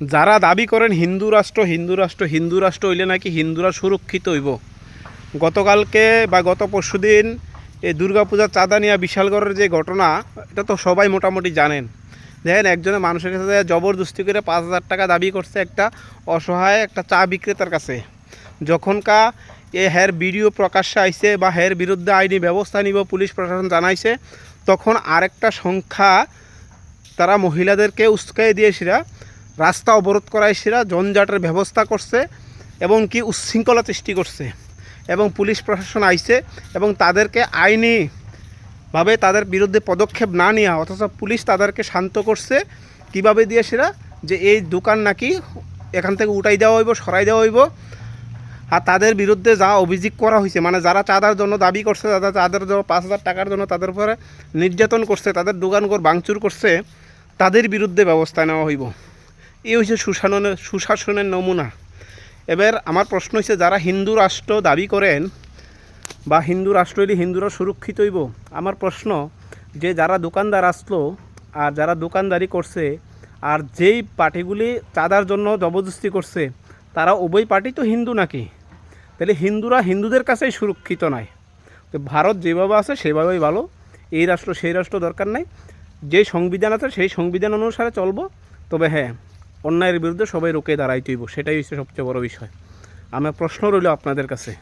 যারা দাবি করেন হিন্দু রাষ্ট্র হিন্দু রাষ্ট্র হিন্দু রাষ্ট্র হইলে নাকি হিন্দুরা সুরক্ষিত হইব। গতকালকে বা গত পরশুদিন এই দুর্গাপূজার চাঁদা নিয়ে বিশালগড়ের যে ঘটনা, এটা তো সবাই মোটামুটি জানেন। দেখেন একজনের মানুষের কাছে জবরদস্তি করে পাঁচ হাজার টাকা দাবি করছে একটা অসহায় একটা চা বিক্রেতার কাছে। যখনকা এ হ্যার ভিডিও প্রকাশ্যে আইছে বা হ্যার বিরুদ্ধে আইনি ব্যবস্থা নিব পুলিশ প্রশাসন জানাইছে, তখন আরেকটা সংখ্যা তারা মহিলাদেরকে উস্কাই দিয়ে সেরা রাস্তা অবরোধ করায় সেরা জঞ্জাটের ব্যবস্থা করছে এবং কি উচ্ছৃঙ্খলা সৃষ্টি করছে। এবং পুলিশ প্রশাসন আইছে এবং তাদেরকে আইনি ভাবে তাদের বিরুদ্ধে পদক্ষেপ না নেওয়া অথচ পুলিশ তাদেরকে শান্ত করছে। কীভাবে দিয়ে সেরা? যে এই দোকান নাকি এখান থেকে উঠাই দেওয়া হইব, সরাই দেওয়া হইব। আর তাদের বিরুদ্ধে যা অভিযোগ করা হয়েছে মানে যারা চাঁদার জন্য দাবি করছে, যারা চাঁদার জন্য পাঁচ হাজার টাকার জন্য তাদের উপরে নির্যাতন করছে, তাদের দোকানঘর ভাঙচুর করছে, তাদের বিরুদ্ধে ব্যবস্থা নেওয়া হইব। এই হচ্ছে সুশাসনের সুশাসনের নমুনা। এবার আমার প্রশ্ন হচ্ছে যারা হিন্দু রাষ্ট্র দাবি করেন বা হিন্দু রাষ্ট্র হইলে হিন্দুরা সুরক্ষিত হইব, আমার প্রশ্ন, যে যারা দোকানদার আসলো আর যারা দোকানদারি করছে আর যেই পার্টিগুলি চাঁদার জন্য জবরদস্তি করছে, তারা উভয় পার্টি তো হিন্দু নাকি? তাহলে হিন্দুরা হিন্দুদের কাছেই সুরক্ষিত নয় তো ভারত যেভাবে আছে, সেভাবেই ভালো। এই রাষ্ট্র, সেই রাষ্ট্র দরকার নাই। যে সংবিধান আছে, সেই সংবিধান অনুসারে চলবো। তবে হ্যাঁ অন্যায়ের বিরুদ্ধে সবাই রুখে দাঁড়াইতেইব, সেটাই হচ্ছে সবচেয়ে বড় বিষয়। আমার প্রশ্ন রইল আপনাদের কাছে